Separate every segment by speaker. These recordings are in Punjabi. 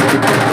Speaker 1: Thank you.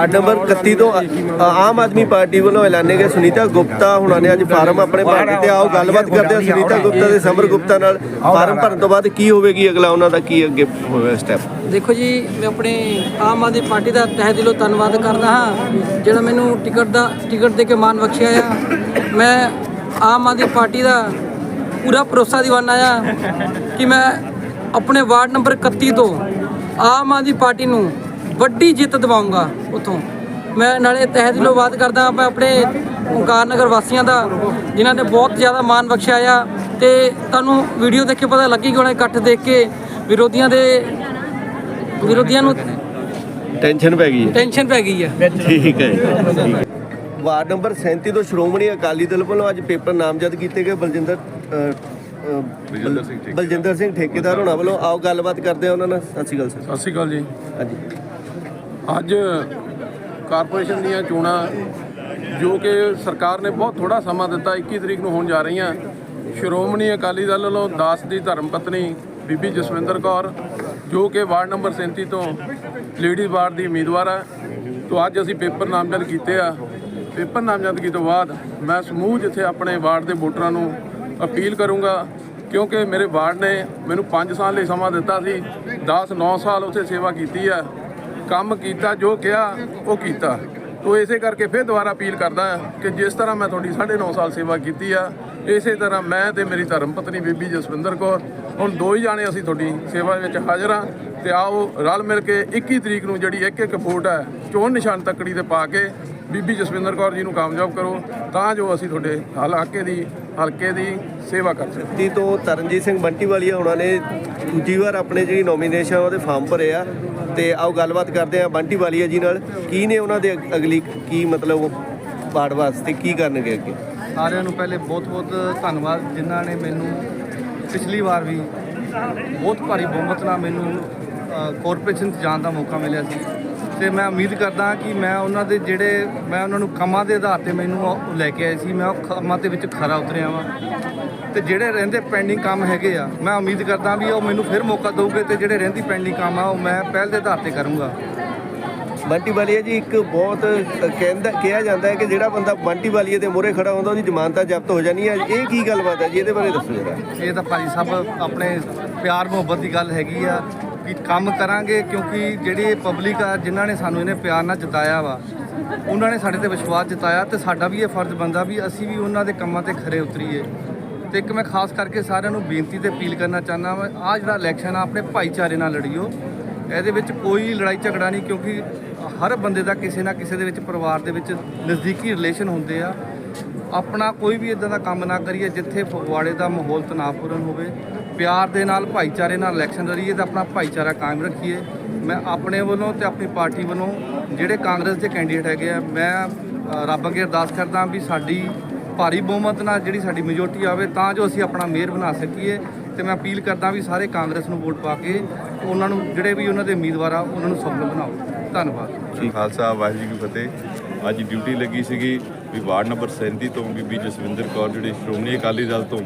Speaker 1: ਵਾਰਡ ਨੰਬਰ 31 ਤੋਂ, ਅ- ਆਮ ਆਦਮੀ ਪਾਰਟੀ ਵੱਲੋਂ ਐਲਾਨੇ ਗਏ ਸੁਨੀਤਾ ਗੁਪਤਾ ਹੁਣਾਂ ਨੇ ਅੱਜ ਫਾਰਮ ਆਪਣੇ ਭਰ ਦਿੱਤੇ। ਆਓ ਗੱਲਬਾਤ ਕਰਦੇ ਹਾਂ ਸੁਨੀਤਾ ਗੁਪਤਾ ਤੇ ਸਮਰ ਗੁਪਤਾ ਨਾਲ। ਫਾਰਮ ਭਰਨ ਤੋਂ ਬਾਅਦ ਕੀ ਹੋਵੇਗੀ? ਅਗਲਾ ਉਹਨਾਂ ਦਾ ਕੀ ਅੱਗੇ ਹੋਵੇਗਾ ਸਟੈਪ
Speaker 2: ਦੇਖੋ ਜੀ, ਮੈਂ ਆਪਣੇ ਆਮ ਆਦਮੀ ਪਾਰਟੀ ਦਾ ਤਹਿ ਦਿਲੋਂ ਧੰਨਵਾਦ ਕਰਦਾ ਹਾਂ, ਜਿਹੜਾ ਮੈਨੂੰ ਟਿਕਟ ਦਾ, ਟਿਕਟ ਦੇ ਕੇ ਮਾਨ ਬਖਸ਼ਿਆ ਆ। ਮੈਂ ਆਮ ਆਦਮੀ ਪਾਰਟੀ ਦਾ ਪੂਰਾ ਭਰੋਸਾ ਦਿਵਾਨਾ ਆ ਕਿ ਮੈਂ ਆਪਣੇ ਵਾਰਡ ਨੰਬਰ 31 ਤੋਂ ਆਮ ਆਦਮੀ ਪਾਰਟੀ ਨੂੰ ਵੱਡੀ ਜਿੱਤ ਦਿਵਾਉਂਗਾ ਉਥੋਂ। ਮੈਂ ਨਾਲੇ ਤਹਿ ਦਿਲੋਂ ਬਾਤ ਕਰਦਾ ਮੈਂ ਆਪਣੇ ਓਂਕਾਰ ਨਗਰ ਵਾਸੀਆਂ ਦਾ ਜਿਨ੍ਹਾਂ ਨੇ ਬਹੁਤ ਜ਼ਿਆਦਾ ਮਾਣ ਬਖਸ਼ਿਆ ਆ। ਤੇ ਤੁਹਾਨੂੰ ਵੀਡੀਓ ਦੇਖ ਕੇ ਪਤਾ ਲੱਗੀ ਕਿ ਉਹਨਾਂ ਇਕੱਠ ਦੇਖ ਕੇ ਵਿਰੋਧੀਆਂ ਦੇ ਵਿਰੋਧੀਆਂ ਨੂੰ
Speaker 1: ਟੈਨਸ਼ਨ ਪੈ ਗਈ ਹੈ।
Speaker 2: ਟੈਨਸ਼ਨ ਪੈ ਗਈ ਆ।
Speaker 1: ਠੀਕ ਹੈ ਠੀਕ ਹੈ। ਵਾਰਡ ਨੰਬਰ 37 ਤੋਂ ਸ਼੍ਰੋਮਣੀ ਅਕਾਲੀ ਦਲ ਵੱਲੋਂ ਅੱਜ ਪੇਪਰ ਨਾਮਜ਼ਦ ਕੀਤੇ ਗਏ। ਬਲਜਿੰਦਰ
Speaker 3: ਬਲਜਿੰਦਰ ਸਿੰਘ ਠੇਕੇਦਾਰ।
Speaker 1: ਹੋਣਾ ਵੱਲੋਂ ਆਓ ਗੱਲਬਾਤ ਕਰਦੇ ਹਾਂ ਉਹਨਾਂ ਨਾਲ। ਸਤਿ ਸ਼੍ਰੀ ਅਕਾਲ ਸਰ।
Speaker 3: ਸਤਿ ਸ਼੍ਰੀ ਅਕਾਲ ਜੀ।
Speaker 1: ਹਾਂਜੀ।
Speaker 3: ਅੱਜ ਕਾਰਪੋਰੇਸ਼ਨ ਦੀਆਂ ਚੋਣਾਂ, ਜੋ ਕਿ ਸਰਕਾਰ ਨੇ ਬਹੁਤ ਥੋੜਾ ਸਮਾਂ ਦਿੱਤਾ 21 ਤਰੀਕ ਨੂੰ ਹੋਣ ਜਾ ਰਹੀਆਂ। ਸ਼੍ਰੋਮਣੀ ਅਕਾਲੀ ਦਲ ਵੱਲੋਂ ਦਾਸ ਦੀ ਧਰਮ ਪਤਨੀ ਬੀਬੀ ਜਸਵਿੰਦਰ ਕੌਰ, ਜੋ ਕਿ ਵਾਰਡ ਨੰਬਰ 37 ਤੋਂ ਲੇਡੀਜ਼ ਵਾਰਡ ਦੀ ਉਮੀਦਵਾਰ ਹੈ ਤੋਂ ਅੱਜ ਅਸੀਂ ਪੇਪਰ ਨਾਮਜ਼ਦ ਕੀਤੇ ਆ। ਪੇਪਰ ਨਾਮਜ਼ਦਗੀ ਤੋਂ ਬਾਅਦ ਮੈਂ ਸਮੂਹ ਜਿੱਥੇ ਆਪਣੇ ਵਾਰਡ ਦੇ ਵੋਟਰਾਂ ਨੂੰ ਅਪੀਲ ਕਰੂੰਗਾ, ਕਿਉਂਕਿ ਮੇਰੇ ਵਾਰਡ ਨੇ ਮੈਨੂੰ 5 ਸਾਲ ਲਈ ਸਮਾਂ ਦਿੱਤਾ ਸੀ। 10 9 ਸਾਲ ਉੱਥੇ ਸੇਵਾ ਕੀਤੀ ਹੈ ਕੰਮ ਕੀਤਾ, ਜੋ ਕਿਹਾ, ਉਹ ਕੀਤਾ। ਤੋ ਇਸੇ ਕਰਕੇ ਫਿਰ ਦੁਬਾਰਾ ਅਪੀਲ ਕਰਦਾ ਕਿ ਜਿਸ ਤਰ੍ਹਾਂ ਮੈਂ ਤੁਹਾਡੀ 9.5 ਸਾਲ ਸੇਵਾ ਕੀਤੀ ਆ, ਇਸੇ ਤਰ੍ਹਾਂ ਮੈਂ ਤੇ ਮੇਰੀ ਧਰਮ ਪਤਨੀ ਬੀਬੀ ਜਸਵਿੰਦਰ ਕੌਰ, ਹੁਣ ਦੋ ਹੀ ਜਾਣੇ ਅਸੀਂ ਤੁਹਾਡੀ ਸੇਵਾ ਵਿੱਚ ਹਾਜ਼ਰ ਹਾਂ ਤੇ ਆਓ ਰਲ ਮਿਲ ਕੇ 21 ਤਰੀਕ ਨੂੰ ਜਿਹੜੀ ਇੱਕ ਇੱਕ ਵੋਟ ਹੈ ਚੋਣ ਨਿਸ਼ਾਨ ਤੱਕੜੀ ਤੇ ਪਾ ਕੇ ਬੀਬੀ ਜਸਵਿੰਦਰ ਕੌਰ ਜੀ ਨੂੰ ਕਾਮਯਾਬ ਕਰੋ, ਤਾਂ ਜੋ ਅਸੀਂ ਤੁਹਾਡੇ ਹਲਕੇ ਦੀ ਹਲਕੇ ਦੀ ਸੇਵਾ ਕਰ ਸਕੀਏ।
Speaker 1: ਜੀ ਤੋਂ ਤਰਨਜੀਤ ਸਿੰਘ ਬੰਟੀ ਵਾਲੀਆ, ਉਹਨਾਂ ਨੇ ਦੂਜੀ ਵਾਰ ਆਪਣੇ ਜਿਹੜੀ ਨੋਮੀਨੇਸ਼ਨ ਉਹਦੇ ਫਾਰਮ ਭਰੇ ਆ। ਤੇ ਆਓ ਗੱਲਬਾਤ ਕਰਦੇ ਆ ਬੰਟੀ ਵਾਲੀਆ ਜੀ ਨਾਲ। ਕੀ ਨੇ ਉਹਨਾਂ ਦੇ ਅਗਲੀ ਕੀ ਮਤਲਬ ਪਾੜ ਵਾਸਤੇ ਕੀ ਕਰਨਗੇ ਅੱਗੇ?
Speaker 4: ਸਾਰਿਆਂ ਨੂੰ ਪਹਿਲੇ ਬਹੁਤ-ਬਹੁਤ ਧੰਨਵਾਦ ਜਿਨ੍ਹਾਂ ਨੇ ਮੈਨੂੰ ਪਿਛਲੀ ਵਾਰ ਵੀ ਬਹੁਤ ਭਾਰੀ ਬਹੁਮਤ ਨਾਲ ਮੈਨੂੰ ਕਾਰਪੋਰੇਸ਼ਨ 'ਚ ਜਾਣ ਦਾ ਮੌਕਾ ਮਿਲਿਆ ਸੀ। ਤੇ ਮੈਂ ਉਮੀਦ ਕਰਦਾ ਕਿ ਮੈਂ ਉਹਨਾਂ ਦੇ ਜਿਹੜੇ, ਮੈਂ ਉਹਨਾਂ ਨੂੰ ਕੰਮਾਂ ਦੇ ਆਧਾਰ ਤੇ ਮੈਨੂੰ ਉਹ ਲੈ ਕੇ ਆਏ ਸੀ। ਮੈਂ ਉਹ ਕੰਮਾਂ ਦੇ ਵਿੱਚ ਖਰਾ ਉਤਰਿਆ ਵਾਂ। ਤੇ ਜਿਹੜੇ ਰਹਿੰਦੇ ਪੈਂਡਿੰਗ ਕੰਮ ਹੈਗੇ ਆ ਮੈਂ ਉਮੀਦ ਕਰਦਾ ਵੀ ਉਹ ਮੈਨੂੰ ਫਿਰ ਮੌਕਾ ਦੇਊਗੇ ਤੇ ਜਿਹੜੇ ਰਹਿੰਦੀ ਪੈਂਡਿੰਗ ਕੰਮ ਆ ਉਹ ਮੈਂ ਪਹਿਲ ਦੇ ਆਧਾਰ ਤੇ ਕਰੂੰਗਾ।
Speaker 1: ਬੰਟੀ ਵਾਲੀਆ ਜੀ ਇੱਕ ਬਹੁਤ ਕਹਿੰਦਾ ਕਿਹਾ ਜਾਂਦਾ ਹੈ ਕਿ ਜਿਹੜਾ ਬੰਦਾ ਬੰਟੀ ਵਾਲੀਆ ਦੇ ਮੂਹਰੇ ਖੜਾ ਹੁੰਦਾ ਉਹਦੀ ਜ਼ਮਾਨਤਾਂ ਜ਼ਬਤ ਹੋ ਜਾਣੀ ਹੈ। ਇਹ ਕੀ ਗੱਲਬਾਤ ਹੈ ਜੀ? ਇਹਦੇ ਬਾਰੇ ਦੱਸੋ ਜਰਾ।
Speaker 4: ਇਹ ਤਾਂ ਭਾਜੀ ਸਾਹਿਬ ਆਪਣੇ ਪਿਆਰ ਮੁਹੱਬਤ ਦੀ ਗੱਲ ਹੈਗੀ ਆ ਕਿ ਕੰਮ ਕਰਾਂਗੇ ਕਿਉਂਕਿ ਜਿਹੜੀ ਪਬਲਿਕ ਆ ਜਿਨ੍ਹਾਂ ਨੇ ਸਾਨੂੰ ਇਹਨੇ ਪਿਆਰ ਨਾਲ ਜਿਤਾਇਆ ਵਾ ਉਹਨਾਂ ਨੇ ਸਾਡੇ ਤੇ ਵਿਸ਼ਵਾਸ ਜਤਾਇਆ ਤੇ ਸਾਡਾ ਵੀ ਇਹ ਫਰਜ਼ ਬੰਦਾ ਵੀ ਅਸੀਂ ਵੀ ਉਹਨਾਂ ਦੇ ਕੰਮਾਂ ਤੇ ਖਰੇ ਉਤਰੀਏ। ਤੇ ਇੱਕ ਮੈਂ ਖਾਸ ਕਰਕੇ ਸਾਰਿਆਂ ਨੂੰ ਬੇਨਤੀ ਤੇ ਅਪੀਲ ਕਰਨਾ ਚਾਹੁੰਦਾ ਵਾਂ ਆ ਜਿਹੜਾ ਇਲੈਕਸ਼ਨ ਆ, ਆਪਣੇ ਭਾਈਚਾਰੇ ਨਾਲ ਲੜੀਓ। ਇਹਦੇ ਵਿੱਚ ਕੋਈ ਲੜਾਈ ਝਗੜਾ ਨਹੀਂ, ਕਿਉਂਕਿ ਹਰ ਬੰਦੇ ਦਾ ਕਿਸੇ ਨਾ ਕਿਸੇ ਦੇ ਵਿੱਚ ਪਰਿਵਾਰ ਦੇ ਵਿੱਚ ਨਜ਼ਦੀਕੀ ਰਿਲੇਸ਼ਨ ਹੁੰਦੇ ਆ। ਆਪਣਾ ਕੋਈ ਵੀ ਇਦਾਂ ਦਾ ਕੰਮ ਨਾ ਕਰੀਏ, ਜਿੱਥੇ ਫਗਵਾੜੇ ਦਾ ਮਾਹੌਲ ਤਣਾਅਪੂਰਨ ਹੋਵੇ, ਪਿਆਰ ਦੇ ਨਾਲ, ਭਾਈਚਾਰੇ ਨਾਲ ਇਲੈਕਸ਼ਨ ਲੜੀਏ ਤੇ ਆਪਣਾ ਭਾਈਚਾਰਾ ਕਾਇਮ ਰੱਖੀਏ। ਮੈਂ ਆਪਣੇ ਵੱਲੋਂ ਤੇ ਆਪਣੀ ਪਾਰਟੀ ਵੱਲੋਂ ਜਿਹੜੇ ਕਾਂਗਰਸ ਦੇ ਕੈਂਡੀਡੇਟ ਹੈਗੇ ਆ, ਮੈਂ ਰੱਬ ਅੱਗੇ ਅਰਦਾਸ ਕਰਦਾ ਵੀ ਸਾਡੀ ਭਾਰੀ ਬਹੁਮਤ ਨਾਲ ਜਿਹੜੀ ਸਾਡੀ ਮੈਜੋਰਟੀ ਆਵੇ, ਤਾਂ ਜੋ ਅਸੀਂ ਆਪਣਾ ਮੇਅਰ ਬਣਾ ਸਕੀਏ ਤੇ ਮੈਂ ਅਪੀਲ ਕਰਦਾ ਵੀ ਸਾਰੇ ਕਾਂਗਰਸ ਨੂੰ ਵੋਟ ਪਾ ਕੇ ਉਹਨਾਂ ਨੂੰ ਜਿਹੜੇ ਵੀ ਉਹਨਾਂ ਦੇ ਉਮੀਦਵਾਰ ਆ, ਉਹਨਾਂ ਨੂੰ ਸਫਲ ਬਣਾਓ। ਧੰਨਵਾਦ।
Speaker 5: ਖਾਲਸਾ, ਵਾਹਿਗੁਰੂ ਜੀ ਫਤਿਹ। ਅੱਜ ਡਿਊਟੀ ਲੱਗੀ ਸੀਗੀ ਵੀ ਵਾਰਡ ਨੰਬਰ 37 ਤੋਂ ਬੀਬੀ ਜਸਵਿੰਦਰ ਕੌਰ ਜਿਹੜੇ ਸ਼੍ਰੋਮਣੀ ਅਕਾਲੀ ਦਲ ਤੋਂ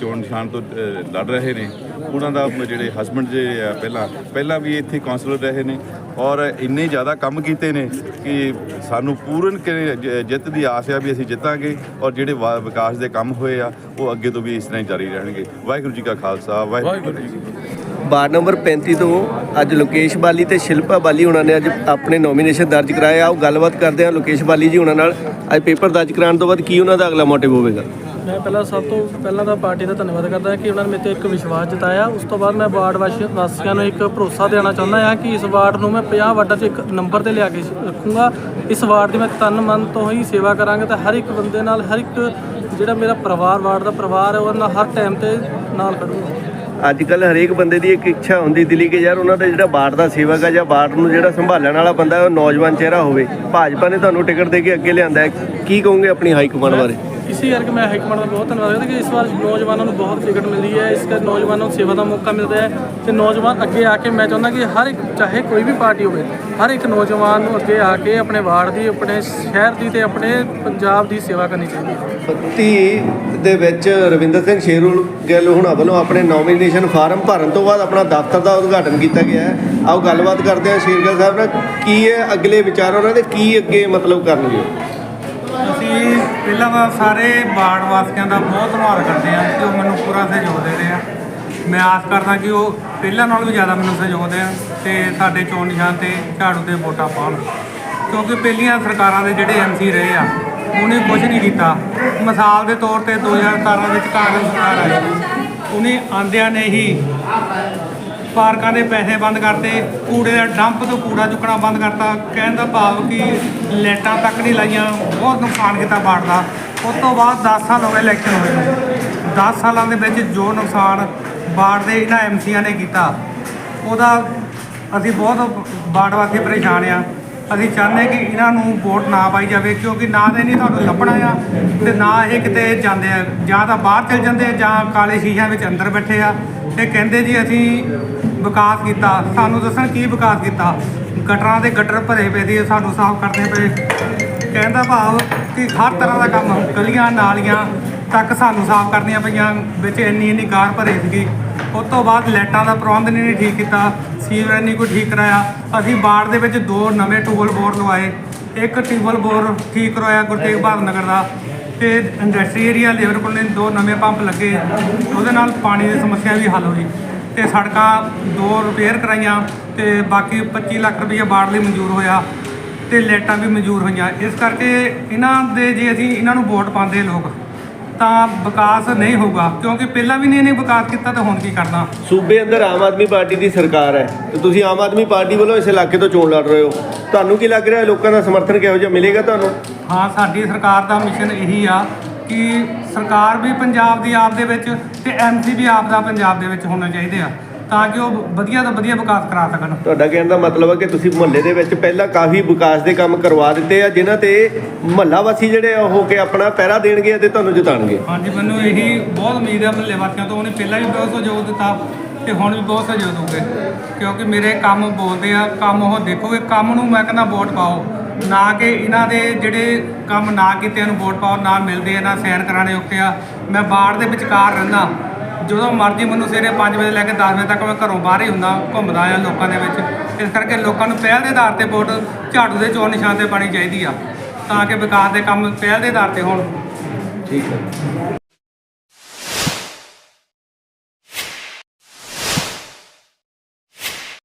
Speaker 5: ਚੋਣ ਨਿਸ਼ਾਨ ਤੋਂ ਲੜ ਰਹੇ ਨੇ। ਉਹਨਾਂ ਦਾ ਜਿਹੜੇ ਹਸਬੰਡ ਜਿਹੜੇ ਆ, ਪਹਿਲਾਂ ਪਹਿਲਾਂ ਵੀ ਇੱਥੇ ਕਾਉਂਸਲਰ ਰਹੇ ਨੇ। ਔਰ ਇੰਨੇ ਜ਼ਿਆਦਾ ਕੰਮ ਕੀਤੇ ਨੇ ਕਿ ਸਾਨੂੰ ਪੂਰਨ ਜਿੱਤ ਦੀ ਆਸ ਆ ਵੀ ਅਸੀਂ ਜਿੱਤਾਂਗੇ ਔਰ ਜਿਹੜੇ ਵਾ- ਵਿਕਾਸ ਦੇ ਕੰਮ ਹੋਏ ਆ ਉਹ ਅੱਗੇ ਤੋਂ ਵੀ ਇਸ ਤਰ੍ਹਾਂ ਹੀ ਜਾਰੀ ਰਹਿਣਗੇ। ਵਾਹਿਗੁਰੂ ਜੀ ਕਾ ਖਾਲਸਾ ਵਾਹਿਗੁਰੂ ਜੀ
Speaker 1: ਵਾਰਡ ਨੰਬਰ 35 ਤੋਂ ਅੱਜ ਲੋਕੇਸ਼ ਬਾਲੀ ਤੇ ਸ਼ਿਲਪਾ ਬਾਲੀ ਉਹਨਾਂ ਨੇ ਅੱਜ ਆਪਣੇ ਨੋਮੀਨੇਸ਼ਨ ਦਰਜ ਕਰਾਇਆ ਆਓ ਗੱਲਬਾਤ ਕਰਦੇ ਹਾਂ ਲੋਕੇਸ਼ ਬਾਲੀ ਜੀ ਉਹਨਾਂ ਨਾਲ। ਅੱਜ ਪੇਪਰ ਦਰਜ ਕਰਾਉਣ ਤੋਂ ਬਾਅਦ ਕੀ ਉਹਨਾਂ ਦਾ ਅਗਲਾ ਮੋਟਿਵ ਹੋਵੇਗਾ?
Speaker 6: ਮੈਂ ਪਹਿਲਾਂ ਸਭ ਤੋਂ ਪਹਿਲਾਂ ਤਾਂ ਪਾਰਟੀ ਦਾ ਧੰਨਵਾਦ ਕਰਦਾ ਕਿ ਉਹਨਾਂ ਨੇ ਮੇਰੇ ਤੇ ਇੱਕ ਵਿਸ਼ਵਾਸ ਜਤਾਇਆ। ਉਸ ਤੋਂ ਬਾਅਦ ਮੈਂ ਵਾਰਡ ਵਾਸੀ- ਵਾਸੀਆਂ ਨੂੰ ਇੱਕ ਭਰੋਸਾ ਦੇਣਾ ਚਾਹੁੰਦਾ ਹਾਂ ਕਿ ਇਸ ਵਾਰਡ ਨੂੰ ਮੈਂ 50 ਵਾਰਡਾਂ 'ਚ ਇੱਕ ਨੰਬਰ ਤੇ ਲਿਆ ਕੇ ਰੱਖੂੰਗਾ। ਇਸ ਵਾਰਡ ਦੀ ਮੈਂ ਤਨ ਮਨ ਤੋਂ ਹੀ ਸੇਵਾ ਕਰਾਂਗਾ ਤੇ ਹਰ ਇੱਕ ਬੰਦੇ ਨਾਲ, ਹਰ ਇੱਕ ਜਿਹੜਾ ਮੇਰਾ ਪਰਿਵਾਰ, ਵਾਰਡ ਦਾ ਪਰਿਵਾਰ ਹੈ, ਉਹਨਾਂ ਨਾਲ ਹਰ ਟਾਈਮ ਤੇ ਨਾਲ ਖੜੂੰਗਾ।
Speaker 1: ਅੱਜ ਕੱਲ ਹਰੇਕ ਬੰਦੇ ਦੀ ਇੱਕ ਇੱਛਾ ਹੁੰਦੀ ਦਿਲੀ ਕਿ ਯਾਰ ਉਹਨਾਂ ਦਾ ਜਿਹੜਾ ਬਾੜ ਦਾ ਸੇਵਕ ਆ ਜਾਂ ਬਾੜ ਨੂੰ ਜਿਹੜਾ ਸੰਭਾਲਣ ਵਾਲਾ ਬੰਦਾ ਉਹ ਨੌਜਵਾਨ ਚਿਹਰਾ ਹੋਵੇ। ਭਾਜਪਾ ਨੇ ਤੁਹਾਨੂੰ ਟਿਕਟ ਦੇ ਕੇ ਅੱਗੇ ਲਿਆਂਦਾ ਕੀ ਕਹੋਗੇ ਆਪਣੀ ਹਾਈ ਕਮਾਂਡ ਬਾਰੇ?
Speaker 6: ਇਸੇ ਕਰਕੇ ਮੈਂ ਹਾਈਕਮਾਂਡ ਦਾ ਬਹੁਤ ਧੰਨਵਾਦ ਕਰਦਾ ਕਿ ਇਸ ਵਾਰ ਨੌਜਵਾਨਾਂ ਨੂੰ ਬਹੁਤ ਟਿਕਟ ਮਿਲਦੀ ਹੈ, ਇਸ ਕਰਕੇ ਨੌਜਵਾਨਾਂ ਨੂੰ ਸੇਵਾ ਦਾ ਮੌਕਾ ਮਿਲਦਾ ਹੈ ਤੇ ਨੌਜਵਾਨ ਅੱਗੇ ਆ ਕੇ ਮੈਂ ਚਾਹੁੰਦਾ ਕਿ ਹਰ ਇੱਕ, ਚਾਹੇ ਕੋਈ ਵੀ ਪਾਰਟੀ ਹੋਵੇ, ਹਰ ਇੱਕ ਨੌਜਵਾਨ ਨੂੰ ਅੱਗੇ ਆ ਕੇ ਆਪਣੇ ਵਾਰਡ ਦੀ, ਆਪਣੇ ਸ਼ਹਿਰ ਦੀ ਤੇ ਆਪਣੇ ਪੰਜਾਬ ਦੀ ਸੇਵਾ ਕਰਨੀ ਚਾਹੀਦੀ ਹੈ।
Speaker 1: ਪੱਤੀ ਦੇ ਵਿੱਚ ਰਵਿੰਦਰ ਸਿੰਘ ਸ਼ੇਰੂਲ ਗਿੱਲ ਹੁਣਾਂ ਵੱਲੋਂ ਆਪਣੇ ਨੋਮੀਨੇਸ਼ਨ ਫਾਰਮ ਭਰਨ ਤੋਂ ਬਾਅਦ ਆਪਣਾ ਦਫ਼ਤਰ ਦਾ ਉਦਘਾਟਨ ਕੀਤਾ ਗਿਆ ਹੈ। ਆਓ ਗੱਲਬਾਤ ਕਰਦੇ ਹਾਂ ਸ਼ੇਰਗਿੱਲ ਸਾਹਿਬ ਨਾਲ, ਕੀ ਹੈ ਅਗਲੇ ਵਿਚਾਰ ਉਹਨਾਂ ਦੇ, ਕੀ ਅੱਗੇ ਮਤਲਬ ਕਰਨਗੇ?
Speaker 7: ਪਹਿਲਾਂ ਤਾਂ ਸਾਰੇ ਵਾਰਡ ਵਾਸੀਆਂ ਦਾ ਬਹੁਤ ਧੰਨਵਾਦ ਕਰਦੇ ਹਾਂ ਕਿ ਉਹ ਮੈਨੂੰ ਪੂਰਾ ਸਹਿਯੋਗ ਦੇ ਰਹੇ ਆ। ਮੈਂ ਆਸ ਕਰਦਾ ਕਿ ਉਹ ਪਹਿਲਾਂ ਨਾਲੋਂ ਵੀ ਜ਼ਿਆਦਾ ਮੈਨੂੰ ਸਹਿਯੋਗ ਦੇਣ ਤੇ ਸਾਡੇ ਚੋਣ ਨਿਸ਼ਾਨ ਤੇ ਝਾੜੂ ਦੇ ਵੋਟਾਂ ਪਾਉਣ। ਕਿਉਂਕਿ ਪਹਿਲੀਆਂ ਸਰਕਾਰਾਂ ਦੇ ਜਿਹੜੇ ਐਮਸੀ ਰਹੇ ਆ, ਉਹਨੇ ਕੁਝ ਨਹੀਂ ਕੀਤਾ। ਮਿਸਾਲ ਦੇ ਤੌਰ ਤੇ 2017 ਵਿੱਚ ਕਾਂਗਰਸ ਸਰਕਾਰ ਆਈ। ਉਹਨੇ ਆਂਦਿਆਂ ਨੇ ਹੀ ਪਾਰਕਾਂ ਦੇ ਪੈਸੇ ਬੰਦ ਕਰਤੇ, ਕੂੜੇ ਦਾ ਡੰਪ ਤੋਂ ਕੂੜਾ ਚੁੱਕਣਾ ਬੰਦ ਕਰਤਾ। ਕਹਿਣ ਦਾ ਭਾਵ ਕਿ ਲਾਈਟਾਂ ਤੱਕ ਨਹੀਂ ਲਾਈਆਂ, ਬਹੁਤ ਨੁਕਸਾਨ ਕੀਤਾ ਬਾੜ ਦਾ। ਉਸ ਤੋਂ ਬਾਅਦ 10 ਸਾਲ ਹੋ ਗਏ ਇਲੈਕਸ਼ਨ ਹੋਏ ਨੂੰ। 10 ਸਾਲਾਂ ਦੇ ਵਿੱਚ ਜੋ ਨੁਕਸਾਨ ਬਾੜ ਦੇ ਇਹਨਾਂ ਐਮਸੀਆਂ ਨੇ ਕੀਤਾ, ਉਹਦਾ ਅਸੀਂ ਬਹੁਤ ਬਾੜ ਵਾਸਤੇ ਪਰੇਸ਼ਾਨ ਆ। ਅਸੀਂ ਚਾਹੁੰਦੇ ਕਿ ਇਹਨਾਂ ਨੂੰ ਵੋਟ ਨਾ ਪਾਈ ਜਾਵੇ, ਕਿਉਂਕਿ ਨਾ ਤਾਂ ਇਹਨੇ ਤੁਹਾਨੂੰ ਲੱਭਣਾ ਆ ਤੇ ਨਾ ਇਹ ਕਿਤੇ ਜਾਂਦੇ ਆ। ਜਾਂ ਤਾਂ ਬਾਹਰ ਚਲ ਜਾਂਦੇ ਆ ਜਾਂ ਕਾਲੇ ਸ਼ੀਸ਼ਿਆਂ ਵਿੱਚ ਅੰਦਰ ਬੈਠੇ ਆ ਤੇ ਕਹਿੰਦੇ ਜੀ ਅਸੀਂ ਵਿਕਾਸ ਕੀਤਾ। ਸਾਨੂੰ ਦੱਸਣ ਕੀ ਵਿਕਾਸ ਕੀਤਾ? ਗਟਰਾਂ ਦੇ ਗਟਰ ਭਰੇ ਪਏ ਸੀ, ਸਾਨੂੰ ਸਾਫ਼ ਕਰਨੇ ਪਏ। ਕਹਿੰਦਾ ਭਾਵ ਕਿ ਹਰ ਤਰ੍ਹਾਂ ਦਾ ਕੰਮ, ਗਲੀਆਂ, ਨਾਲੀਆਂ ਤੱਕ ਸਾਨੂੰ ਸਾਫ਼ ਕਰਨੀਆਂ ਪਈਆਂ, ਵਿੱਚ ਇੰਨੀ ਇੰਨੀ ਗਾਰ ਭਰੇ ਸੀਗੀ। ਉਸ ਤੋਂ ਬਾਅਦ ਲਾਈਟਾਂ ਦਾ ਪ੍ਰਬੰਧ ਨਹੀਂ ਨਹੀਂ ਠੀਕ ਕੀਤਾ ਸੀਵਰੇਜ ਨਹੀਂ ਕੋਈ ਠੀਕ ਕਰਾਇਆ। ਅਸੀਂ ਬਾੜ ਦੇ ਵਿੱਚ ਦੋ ਨਵੇਂ ਟੂਬਲ ਬੋਰ ਲਵਾਏ। ਇੱਕ ਟਿਊਬਲ ਬੋਰ ਠੀਕ ਕਰਵਾਇਆ ਗੁਰਤੇਗ ਬਹਾਦਰ ਨਗਰ ਦਾ। ਤੇ ਇੰਡਸਟਰੀ ਏਰੀਆ ਲੇਬਰ ਕੋਲ ਨੇ ਦੋ ਨਵੇਂ ਪੰਪ ਲੱਗੇ। ਉਹਦੇ ਨਾਲ ਪਾਣੀ ਦੀ ਸਮੱਸਿਆ ਵੀ ਹੱਲ ਹੋਈ। ਤੇ ਸੜਕਾਂ ਦੋ ਰਿਪੇਅਰ ਕਰਾਈਆਂ ਤੇ ਬਾਕੀ 25 ਲੱਖ ਰੁਪਏ ਬਾੜ ਲਈ ਮਨਜ਼ੂਰ ਹੋਇਆ ਤੇ ਲਾਈਟਾਂ ਵੀ ਮਨਜ਼ੂਰ ਹੋਈਆਂ। ਇਸ ਕਰਕੇ ਇਹਨਾਂ ਦੇ ਜੇ ਅਸੀਂ ਇਹਨਾਂ ਨੂੰ ਵੋਟ ਪਾਉਂਦੇ ਲੋਕ ਤਾਂ ਵਿਕਾਸ ਨਹੀਂ ਹੋਊਗਾ ਕਿਉਂਕਿ ਪਹਿਲਾਂ ਵੀ ਨਹੀਂ ਇਹਨੇ ਵਿਕਾਸ ਕੀਤਾ ਤਾਂ ਹੁਣ ਕੀ ਕਰਨਾ?
Speaker 1: ਸੂਬੇ ਅੰਦਰ ਆਮ ਆਦਮੀ ਪਾਰਟੀ ਦੀ ਸਰਕਾਰ ਹੈ ਤੇ ਤੁਸੀਂ ਆਮ ਆਦਮੀ ਪਾਰਟੀ ਵੱਲੋਂ ਇਸ ਇਲਾਕੇ ਤੋਂ ਚੋਣ ਲੜ ਰਹੇ ਹੋ। ਤੁਹਾਨੂੰ ਕੀ ਲੱਗ ਰਿਹਾ ਲੋਕਾਂ ਦਾ ਸਮਰਥਨ ਕਿਹੋ ਜਿਹਾ ਮਿਲੇਗਾ ਤੁਹਾਨੂੰ?
Speaker 7: ਹਾਂ ਸਾਡੀ ਸਰਕਾਰ ਦਾ ਮਿਸ਼ਨ ਇਹੀ ਆ ਕਿ ਸਰਕਾਰ ਵੀ ਪੰਜਾਬ ਦੀ ਆਪ ਦੇ ਵਿੱਚ ਤੇ ਐਮਸੀ ਵੀ ਆਪ ਦਾ ਪੰਜਾਬ ਦੇ ਵਿੱਚ ਹੋਣਾ ਚਾਹੀਦੇ ਆ। ਤਾਂ ਕਿ ਉਹ ਵਧੀਆ ਤੋਂ ਵਧੀਆ ਵਿਕਾਸ ਕਰਾ ਸਕਣ।
Speaker 1: ਤੁਹਾਡਾ ਕਹਿਣ ਦਾ ਮਤਲਬ ਹੈ ਕਿ ਤੁਸੀਂ ਮੁਹੱਲੇ ਦੇ ਵਿੱਚ ਪਹਿਲਾਂ ਕਾਫੀ ਵਿਕਾਸ ਦੇ ਕੰਮ ਕਰਵਾ ਦਿੱਤੇ ਆ ਜਿਨ੍ਹਾਂ ਤੇ ਮੁਹੱਲਾ ਵਾਸੀ ਜਿਹੜੇ ਆ ਉਹ ਹੋ ਕੇ ਆਪਣਾ ਪਹਿਰਾ ਦੇਣਗੇ ਅਤੇ ਤੁਹਾਨੂੰ ਜਿਤਾਣਗੇ।
Speaker 7: ਹਾਂਜੀ ਮੈਨੂੰ ਇਹੀ ਬਹੁਤ ਉਮੀਦ ਹੈ ਮਹੱਲੇ ਵਾਸੀਆਂ ਤੋਂ। ਉਹਨੇ ਪਹਿਲਾਂ ਵੀ ਬਹੁਤ ਸਹਿਯੋਗ ਦਿੱਤਾ ਤੇ ਹੁਣ ਵੀ ਬਹੁਤ ਸਹਿਯੋਗ ਦੋਗੇ ਕਿਉਂਕਿ ਮੇਰੇ ਕੰਮ ਬੋਲਦੇ ਆ ਕੰਮ ਉਹ ਦੇਖੋਗੇ ਕੰਮ ਨੂੰ ਮੈਂ ਕਹਿੰਦਾ ਵੋਟ ਪਾਓ। ਨਾ ਕਿ ਇਹਨਾਂ ਦੇ ਜਿਹੜੇ ਕੰਮ ਨਾ ਕੀਤਿਆਂ ਨੂੰ ਵੋਟ ਪਾਓ ਨਾ ਮਿਲਦੇ ਆ ਨਾ ਸਾਈਨ ਕਰਾਣੇ ਔਖੇ ਆ। ਮੈਂ ਬਾੜ ਦੇ ਵਿਚਕਾਰ ਰਹਿੰਦਾ। ਜਦੋਂ ਮਰਜ਼ੀ ਮੈਨੂੰ ਸਵੇਰੇ 5 ਵਜੇ ਲੈ ਕੇ 10 ਵਜੇ ਤੱਕ ਮੈਂ ਘਰੋਂ ਬਾਹਰ ਹੀ ਹੁੰਦਾ, ਘੁੰਮਦਾ ਆ ਲੋਕਾਂ ਦੇ ਵਿੱਚ। ਇਸ ਕਰਕੇ ਲੋਕਾਂ ਨੂੰ ਪਹਿਲ ਦੇ ਆਧਾਰ ਤੇ ਵੋਟ ਝਾੜੂ ਦੇ ਚੋਣ ਨਿਸ਼ਾਨ ਤੇ ਪਾਣੀ ਚਾਹੀਦੀ ਆ, ਤਾਂ ਕਿ ਵਿਕਾਸ ਦੇ ਕੰਮ ਪਹਿਲ ਦੇ ਆਧਾਰ ਤੇ ਹੋਣ।
Speaker 1: ਠੀਕ ਹੈ।